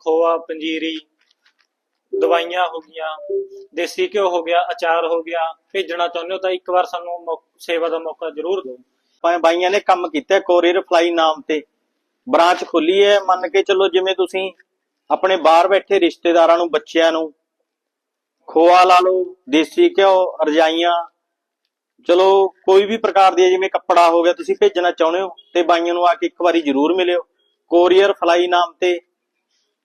ਖੋਆ, ਪੰਜੀਰੀ, ਦਵਾਈਆਂ ਹੋ ਗਈਆਂ, ਦੇਸੀ ਘਿਓ ਹੋ ਗਿਆ, ਅਚਾਰ ਹੋ ਗਿਆ, ਭੇਜਣਾ ਚਾਹੁੰਦੇ ਹੋ ਤਾਂ ਇੱਕ ਵਾਰ ਸਾਨੂੰ ਮੌ- ਸੇਵਾ ਦਾ ਮੌਕਾ ਜ਼ਰੂਰ ਦਿਓ। ਭਾਵੇਂ ਬਾਈਆਂ ਨੇ ਕੰਮ ਕੀਤਾ, ਕੋਰੀਅਰ ਫਲਾਈ ਨਾਮ ਤੇ, ਬ੍ਰਾਂਚ ਖੁੱਲੀ ਹੈ, ਮੰਨ ਕੇ ਚੱਲੋ ਜਿਵੇਂ ਤੁਸੀਂ ਆਪਣੇ ਬਾਹਰ ਬੈਠੇ ਰਿਸ਼ਤੇਦਾਰਾਂ ਨੂੰ, ਬੱਚਿਆਂ ਨੂੰ, ਖੋਆ ਲਾ ਲਓ, ਦੇਸੀ ਘਿਓ, ਰਜਾਈਆਂ, ਚਲੋ ਕੋਈ ਵੀ ਪ੍ਰਕਾਰ ਦੀ ਜਿਵੇਂ ਕੱਪੜਾ ਹੋ ਗਿਆ, ਤੁਸੀਂ ਭੇਜਣਾ ਚਾਹੁੰਦੇ ਹੋ ਤੇ ਬਾਈਆਂ ਨੂੰ ਆ ਕੇ ਇੱਕ ਵਾਰੀ ਜ਼ਰੂਰ ਮਿਲਿਓ। ਕੋਰੀਅਰ ਫਲਾਈ ਨਾਮ ਤੇ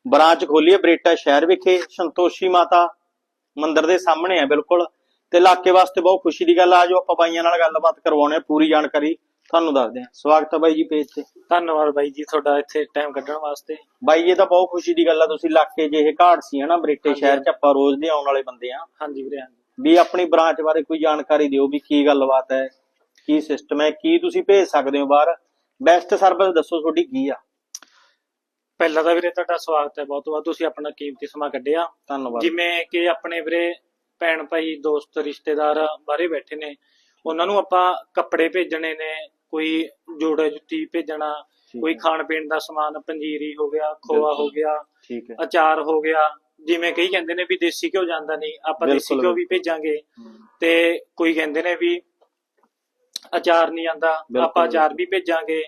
ਬ੍ਰਾਂਚ ਖੋਲੀ ਹੈ ਬਰੇਟਾ ਸ਼ਹਿਰ ਵਿਖੇ ਸੰਤੋਸ਼ੀ ਮਾਤਾ ਮੰਦਿਰ ਦੇ ਸਾਹਮਣੇ ਹੈ ਬਿਲਕੁਲ। ਤੇ ਇਲਾਕੇ ਵਾਸਤੇ ਬਹੁਤ ਖੁਸ਼ੀ ਦੀ ਗੱਲ ਆ ਜੋ ਆਪਾਂ ਬਾਈਆਂ ਨਾਲ ਗੱਲਬਾਤ ਕਰਵਾਉਣੇ ਆ ਪੂਰੀ ਜਾਣਕਾਰੀ ਤੁਹਾਨੂੰ ਦੱਸਦੇ ਹਾਂ ਸਵਾਗਤ ਹੈ ਬਾਈ ਜੀ ਪੇਜ ਤੇ। ਧੰਨਵਾਦ ਬਾਈ ਜੀ ਤੁਹਾਡਾ ਇੱਥੇ ਟਾਈਮ ਕੱਢਣ ਵਾਸਤੇ। ਬਾਈ ਇਹ ਤਾਂ ਬਹੁਤ ਖੁਸ਼ੀ ਦੀ ਗੱਲ ਆ ਤੁਸੀਂ ਇਲਾਕੇ 'ਚ ਇਹ ਘਾਟ ਸੀ ਹਨਾ ਬਰੇਟੇ ਹਾਂਜੀ। ਸ਼ਹਿਰ 'ਚ ਆਪਾਂ ਰੋਜ਼ ਦੇ ਆਉਣ ਵਾਲੇ ਬੰਦੇ ਆ। ਹਾਂਜੀ ਵੀਰੇ ਹਾਂਜੀ। ਵੀ ਆਪਣੀ ਬ੍ਰਾਂਚ ਬਾਰੇ ਕੋਈ ਜਾਣਕਾਰੀ ਦਿਓ ਵੀ ਕੀ ਗੱਲਬਾਤ ਹੈ ਕੀ ਸਿਸਟਮ ਹੈ ਕੀ ਤੁਸੀਂ ਭੇਜ ਸਕਦੇ ਹੋ ਬਾਹਰ। ਬੈਸਟ ਸਰਵਿਸ ਦੱਸੋ ਤੁਹਾਡੀ ਕੀ ਆ। ਪਹਿਲਾਂ ਤਾਂ ਵੀਰੇ ਤੁਹਾਡਾ ਸਵਾਗਤ ਹੈ ਬਹੁਤ ਬਹੁਤ। ਤੁਸੀਂ ਆਪਣਾ ਕੀਮਤੀ ਸਮਾਂ ਕੱਢਿਆ। ਧੰਨਵਾਦ। ਜਿਵੇਂ ਕਿ ਆਪਣੇ ਵੀਰੇ ਭੈਣ ਭਾਈ ਦੋਸਤ ਰਿਸ਼ਤੇਦਾਰ ਬਾਹਰੇ ਬੈਠੇ ਨੇ। ਉਹਨਾਂ ਨੂੰ ਆਪਾਂ ਕੱਪੜੇ ਭੇਜਣੇ ਨੇ ਕੋਈ ਜੋੜਾ ਜੁੱਤੀ ਭੇਜਣਾ ਕੋਈ। ਖਾਣ ਪੀਣ ਦਾ ਸਮਾਨ ਪੰਜੀਰੀ ਹੋ ਗਿਆ ਖੋਆ। ਹੋ ਗਿਆ ਠੀਕ ਹੈ। ਅਚਾਰ ਹੋ ਗਿਆ। ਜਿਵੇਂ ਕਈ ਕਹਿੰਦੇ ਨੇ ਵੀ ਦੇਸੀ ਘਿਓ ਜਾਂਦਾ ਨਹੀਂ ਆਪਾਂ ਦੇਸੀ। ਘਿਓ ਵੀ ਭੇਜਾਂਗੇ। ਤੇ ਕੋਈ ਕਹਿੰਦੇ ਨੇ ਵੀ ਅਚਾਰ ਨਹੀਂ ਆਂਦਾ ਆਪਾਂ ਅਚਾਰ। ਵੀ ਭੇਜਾਂਗੇ।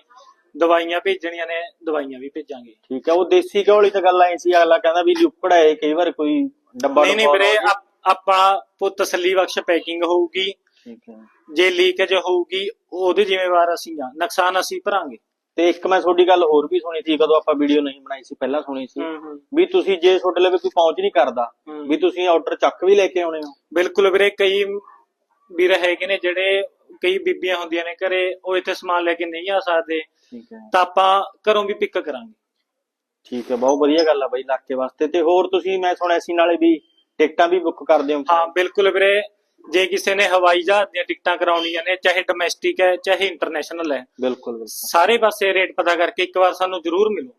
ਦਵਾਈਆਂ ਭੇਜਣੀਆਂ ਨੇ ਦਵਾਈਆਂ ਵੀ ਭੇਜਾਂਗੇ। ਠੀਕ ਹੈ ਉਹ ਦੇਸੀ ਘਿਓ ਵਾਲੀ ਤਾਂ ਗੱਲ ਆਈ ਸੀ ਅਗਲਾ ਕਹਿੰਦਾ ਵੀ ਲਿਕਵਿਡ ਹੈ ਇਹ, ਕਈ ਵਾਰ ਕੋਈ ਡੱਬਾ ਨਹੀਂ ਨਹੀਂ ਡੁੱਬਾ ਵੀਰੇ। ਆਪ- ਆਪਾਂ ਪੁੱਤ ਤਸੱਲੀ ਬਖਸ਼ ਪੈਕਿੰਗ ਹੋਊਗੀ। ਠੀਕ ਹੈ ਜੇ ਲੀਕੇਜ ਹੋਊਗੀ ਉਹਦੇ ਜ਼ਿੰਮੇਵਾਰ ਅਸੀਂ ਆ ਨੁਕਸਾਨ ਅਸੀਂ ਭਰਾਂਗੇ। ਤੇ ਇੱਕ ਮੈਂ ਤੁਹਾਡੀ ਗੱਲ ਹੋਰ ਵੀ ਸੁਣੀ ਸੀ ਕਦੋਂ ਆਪਾਂ ਵੀਡੀਓ ਨਹੀਂ ਬਣਾਈ ਸੀ ਪਹਿਲਾਂ ਸੁਣੀ ਸੀ। ਵੀ ਤੁਸੀਂ ਜੇ ਤੁਹਾਡੇ ਲਈ ਕੋਈ ਪਹੁੰਚ ਨਹੀਂ ਕਰਦਾ। ਵੀ ਤੁਸੀਂ ਆਰਡਰ ਚੱਕ ਵੀ ਲੈ ਕੇ ਆਉਣੇ ਹੋ। ਬਿਲਕੁਲ ਵੀਰੇ ਕਈ ਵੀਰ ਹੈਗੇ ਨੇ ਜਿਹੜੇ ਕਈ ਬੀਬੀਆਂ ਹੁੰਦੀਆਂ ਨੇ ਘਰੇ ਉਹ ਇੱਥੇ ਸਮਾਨ ਲੈ ਕੇ ਨਹੀਂ ਆ ਸਕਦੇ। ਠੀਕ ਹੈ। ਤਾਂ ਆਪਾਂ ਘਰੋਂ ਵੀ ਪਿਕ ਕਰਾਂਗੇ। ਠੀਕ ਹੈ ਬਹੁਤ ਵਧੀਆ ਗੱਲ ਆ ਬਾਈ ਇਲਾਕੇ ਵਾਸਤੇ। ਤੇ ਹੋਰ ਤੁਸੀਂ ਮੈਂ ਸੁਣਿਆ ਸੀ ਨਾਲੇ ਵੀ ਟਿਕਟਾਂ ਵੀ ਬੁੱਕ ਕਰਦੇ ਹੋ। ਹਾਂ ਬਿਲਕੁਲ ਵੀਰੇ। ਜੇ ਕਿਸੇ ਨੇ ਹਵਾਈ ਜਹਾਜ਼ ਦੀਆਂ ਟਿਕਟਾਂ ਕਰਾਉਣੀਆਂ ਨੇ ਚਾਹੇ ਡੋਮੈਸਟਿਕ ਹੈ ਚਾਹੇ ਇੰਟਰਨੈਸ਼ਨਲ ਹੈ ਬਿਲਕੁਲ ਬਿਲਕੁਲ। ਸਾਰੇ ਪਾਸੇ ਰੇਟ ਪਤਾ ਕਰਕੇ ਇੱਕ ਵਾਰ ਸਾਨੂੰ ਜ਼ਰੂਰ ਮਿਲੋ।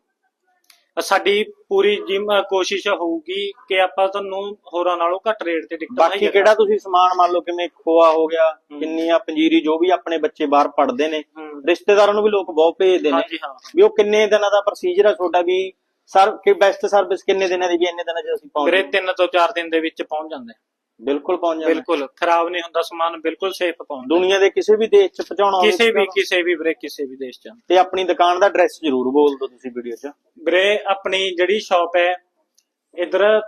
ਸਾਡੀ ਪੂਰੀ ਜਿਮ ਕੋਸ਼ਿਸ਼ ਹੋਊਗੀ ਕਿ ਆਪਾਂ ਤੁਹਾਨੂੰ ਹੋਰਾਂ ਨਾਲੋਂ ਘੱਟ ਰੇਟ ਤੇ ਟਿਕਟਾਂ ਬਾਕੀ ਕਿਹੜਾ ਤੁਸੀਂ ਸਮਾਨ ਮੰਨ ਲਓ ਕਿਵੇਂ ਖੋਆ ਹੋ ਗਿਆ ਹੂੰ। ਕਿੰਨੀਆਂ ਪੰਜੀਰੀ ਜੋ ਵੀ ਆਪਣੇ ਬੱਚੇ ਬਾਹਰ ਪੜਦੇ ਨੇ। ਰਿਸ਼ਤੇਦਾਰਾਂ ਨੂੰ ਵੀ ਲੋਕ ਬਹੁਤ ਭੇਜਦੇ ਨੇ ਹਾਂਜੀ ਹਾਂ ਵੀ ਉਹ ਕਿੰਨੇ ਦਿਨਾਂ ਦਾ ਪ੍ਰੋਸੀਜਰ ਆ ਤੁਹਾਡਾ ਵੀ ਸਰ ਕਿ ਬੈਸਟ ਸਰਵਿਸ ਕਿੰਨੇ ਦਿਨਾਂ ਦੀ ਵੀ ਇੰਨੇ ਦਿਨਾਂ 'ਚ ਅਸੀਂ ਪਹੁੰਚ ਵੀਰੇ 3 ਤੋਂ 4 ਦਿਨ ਦੇ ਵਿੱਚ ਪਹੁੰਚ ਜਾਂਦੇ ਬਿਲਕੁਲ ਪਹੁੰਚ ਜਾਂਦੇ ਬਿਲਕੁਲ ਖਰਾਬ ਨਹੀਂ ਹੁੰਦਾ ਸਮਾਨ ਬਿਲਕੁਲ ਸੇਫ ਪਹੁੰਚਦਾ ਦੁਨੀਆ ਦੇ ਕਿਸੇ ਵੀ ਦੇਸ਼ 'ਚ ਪਹੁੰਚਾਉਣਾ ਹੋਵੇ ਕਿਸੇ ਵੀ ਕਿਸੇ ਵੀ ਵੀਰੇ ਕਿਸੇ ਵੀ ਦੇਸ਼ ਚ। ਤੇ ਆਪਣੀ ਦੁਕਾਨ ਦਾ ਐਡਰੈਸ ਜ਼ਰੂਰ ਬੋਲ ਦਿਓ ਤੁਸੀਂ ਵੀਡੀਓ 'ਚ। ਵੀਰੇ ਆਪਣੀ ਜਿਹੜੀ ਸ਼ਾਪ ਹੈ ਇਧਰ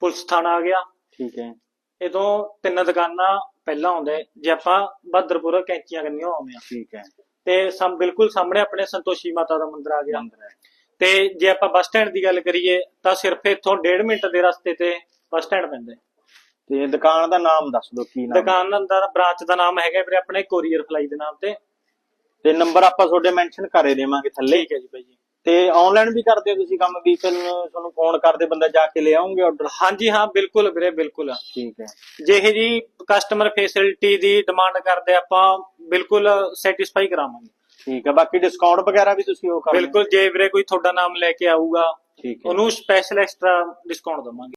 ਪੁਲਿਸ ਥਾਣਾ ਆ ਗਿਆ। ਠੀਕ ਹੈ। ਇਦੋਂ ਤਿੰਨ ਦੁਕਾਨਾਂ ਪਹਿਲਾਂ ਆਉਂਦੇ ਜੇ ਆਪਾਂ ਬਹਾਦਰਪੁਰ ਕੈਂਚੀਆਂ ਕੰਨੀਆਂ ਆਉਂਦੇ ਆ ਠੀਕ ਹੈ। ਤੇ ਸਮ ਬਿਲਕੁਲ ਸਾਹਮਣੇ ਆਪਣੇ ਸੰਤੋਸ਼ੀ ਮਾਤਾ ਦਾ ਮੰਦਿਰ ਆ ਗਿਆ। ਅੰਦਰ ਹੈ। ਤੇ ਜੇ ਆਪਾਂ ਬੱਸ ਸਟੈਂਡ ਦੀ ਗੱਲ ਕਰੀਏ ਤਾਂ ਸਿਰਫ ਇੱਥੋਂ 1.5 ਮਿੰਟ ਦੇ ਰਸਤੇ ਤੇ ਬੱਸ ਸਟੈਂਡ ਪੈਂਦਾ ਹੈ। ਤੇ ਦੁਕਾਨ ਦਾ ਨਾਮ ਦੱਸ ਦਿਓ ਕੀ ਨਾਮ ਹੈ? ਦੁਕਾਨ ਦਾ ਬ੍ਰਾਂਚ ਦਾ ਨਾਮ ਹੈਗਾ ਵੀਰੇ ਆਪਣੇ ਕੋਰੀਅਰ ਫਲਾਈ ਦੇ ਨਾਮ ਤੇ। ਤੇ ਨੰਬਰ ਆਪਾਂ ਤੁਹਾਡੇ ਮੈਂਸ਼ਨ ਕਰੇ ਦੇਵਾਂਗੇ ਥੱਲੇ। ਠੀਕ ਹੈ ਜੀ ਭਾਈ ਜੀ। ਤੇ ਆਨਲਾਈਨ ਵੀ ਕਰਦੇ ਹੋ ਤੁਸੀਂ ਕੰਮ ਵੀ ਫਿਰ ਤੁਹਾਨੂੰ ਫੋਨ ਕਰਦੇ ਬੰਦਾ ਜਾ ਕੇ ਲੈ ਆਉਂਗੇ ਆਰਡਰ ਹਾਂਜੀ ਹਾਂ ਬਿਲਕੁਲ ਵੀਰੇ ਬਿਲਕੁਲ। ਠੀਕ ਹੈ। ਜਿਹੇ ਜੀ ਕਸਟਮਰ ਫੈਸਿਲਿਟੀ ਦੀ ਡਿਮਾਂਡ ਕਰਦੇ ਆਪਾਂ ਬਿਲਕੁਲ ਸੈਟੀਸਫਾਈ ਕਰਾਵਾਂਗੇ। ਠੀਕ ਹੈ ਬਾਕੀ ਡਿਸਕਾਊਂਟ ਵਗੈਰਾ ਵੀ ਤੁਸੀਂ ਉਹ ਕਰਦੇ? ਬਿਲਕੁਲ ਜੇ ਵੀਰੇ ਕੋਈ ਤੁਹਾਡਾ ਨਾਮ ਲੈ ਕੇ ਆਊਗਾ ਉਹਨੂੰ ਸਪੈਸ਼ਲ ਐਕਸਟਰਾ ਡਿਸਕਾਊਂਟ ਦਵਾਂਗੇ।